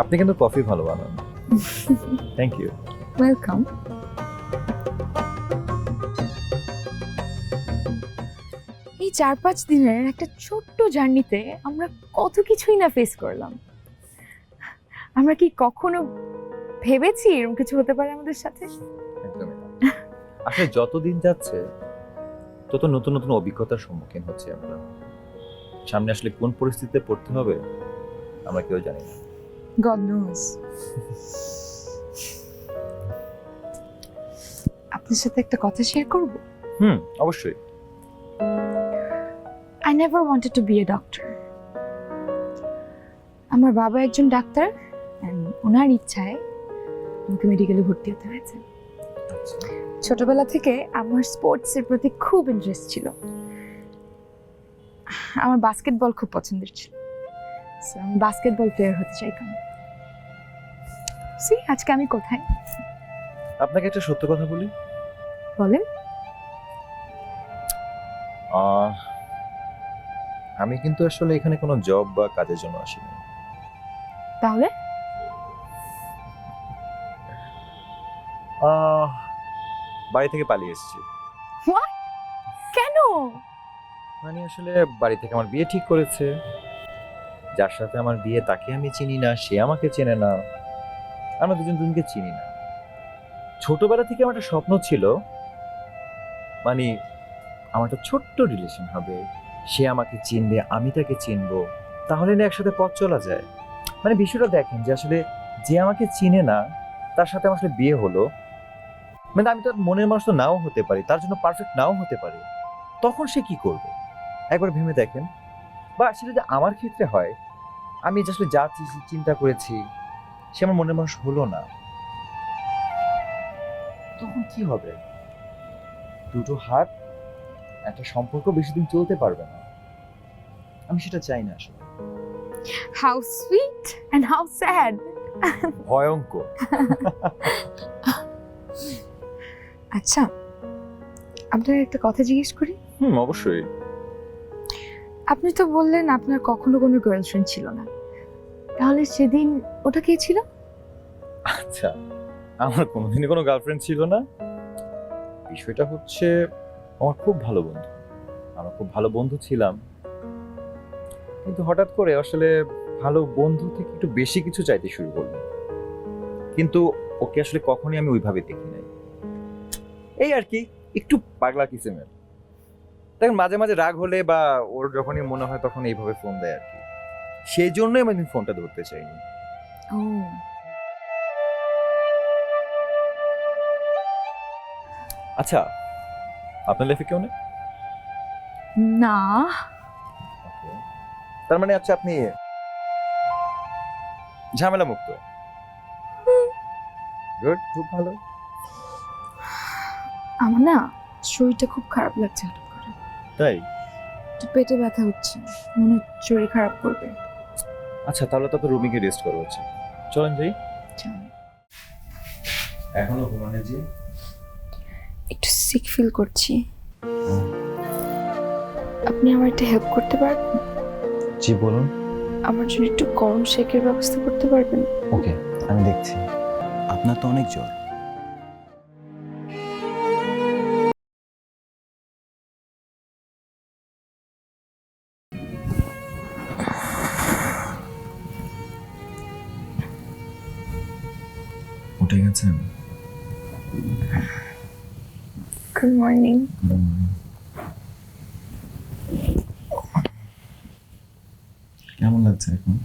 আপনি কিন্তু কফি ভালো বানান। থ্যাংক ইউ ওয়েলকাম এই চার পাঁচ দিনের একটা ছোট্ট জার্নিতে আমরা কত কিছুই না ফেস করলাম। আমরা কি কখনো ভেবেছি এরকম কিছু হতে পারে আমাদের সাথে? একদমই না। আসলে যত দিন যাচ্ছে তত নতুন নতুন অভিজ্ঞতার সম্মুখীন হচ্ছে আমরা। সামনে আসলে কোন পরিস্থিতিতে পড়তে হবে আমরা কেউ জানি না। গড নোজ আপনার সাথে একটা কথা শেয়ার করব? হুম অবশ্যই। I never wanted to be a doctor আমার বাবা একজন ডাক্তার ওনার ইচ্ছায় আমাকে মেডিকেলে ভর্তি হতে হয়েছে। আচ্ছা। ছোটবেলা থেকে আমার স্পোর্টসের প্রতি খুব ইন্টারেস্ট ছিল। আমার বাস্কেটবল খুব পছন্দের ছিল। So, আমি বাস্কেটবল প্লেয়ার হতে চাইতাম সি আজকে আমি কোথায়? আপনাকে একটা সত্য কথা বলি। বলেন। আহ, আমি কিন্তু আসলে এখানে কোনো জব বা কাজের জন্য আসিনি। তাহলে? আহ, বাড়ি থেকে পালিয়ে এসেছি। কেন? মানে আসলে বাড়ি থেকে আমার বিয়ে ঠিক করেছে। যার সাথে আমার বিয়ে তাকে আমি চিনি না, সে আমাকে চেনে না। আমরা দুজন দুজনকে চিনি না। ছোটবেলা থেকে আমার একটা স্বপ্ন ছিল মানে আমার একটা ছোট্ট রিলেশন হবে। সে আমাকে চিনবে, আমি তাকে চিনবো। তাহলে না একসাথে পথ চলা যায়। মানে বিষয়টা দেখেন যে আসলে যে আমাকে চিনে না, তার সাথে আমার আসলে বিয়ে হলো। মানে আমি তো মনের মানুষ তো নাও হতে পারি, তার জন্য পারফেক্ট নাও হতে পারি। তখন সে কি করবে? একবার ভেবে দেখেন। বা সেটা যদি আমার ক্ষেত্রে হয় আমি আসলে যা চিন্তা করেছি সে আমার মনের মানুষ হলো না। তখন কি হবে? দুটো হাত একটা সম্পর্ক বেশি দিন চলতে পারবে না। আমি সেটা চাই না আসলে। How sweet and how sad ভয়ঙ্কর। আচ্ছা আপনার একটা কথা জিজ্ঞেস করি? হুম অবশ্যই। আপনি তো বললেন আপনার কখনো কোনো গার্লফ্রেন্ড ছিল না। তাহলে সেদিন ওটা কে ছিল? আচ্ছা আমার কোনোদিনই কোনো গার্লফ্রেন্ড ছিল না। বিষয়টা হচ্ছে, আমার খুব ভালো বন্ধু। আমরা খুব ভালো বন্ধু ছিলাম। কিন্তু হঠাৎ করে আসলে ভালো বন্ধু থেকে একটু বেশি কিছু চাইতে শুরু করল কিন্তু ওকে আসলে কখনই আমি ওইভাবে দেখি নাই। এই আর কি, একটু পাগলা কিসেমের দেখেন মাঝে মাঝে রাগ হলে বা ওর যখনই মনে হয় তখন এইভাবে ফোন দেয় আর কি। সেই জন্যই আমি ফোনটা ধরতে চাইনি। ও। আচ্ছা আপনার লাইফে কেউ নেই? না। তার মানে আচ্ছা আপনি ঝামেলা মুক্ত? গুড খুব ভালো। আমার না শরীরটা খুব খারাপ লাগছে। হঠাৎ করে তাই? একটু পেটে ব্যথা হচ্ছে। মনে হচ্ছে শরীর খারাপ করবে। আচ্ছা তাহলে তো রুমে গিয়ে রেস্ট করব হচ্ছে। চলেন যাই। এখনও ঘুমানে যে একটু সিক ফিল করছি। আপনি আমার একটা হেল্প করতে পারবেন জি বলুন। আমার জন্য একটু গরম শেকের ব্যবস্থা করতে পারবেন? ওকে আমি দেখছি। আপনার তো অনেক জ্বর। উঠে গেছেন গুড মর্নিং কেমন লাগছে এখন?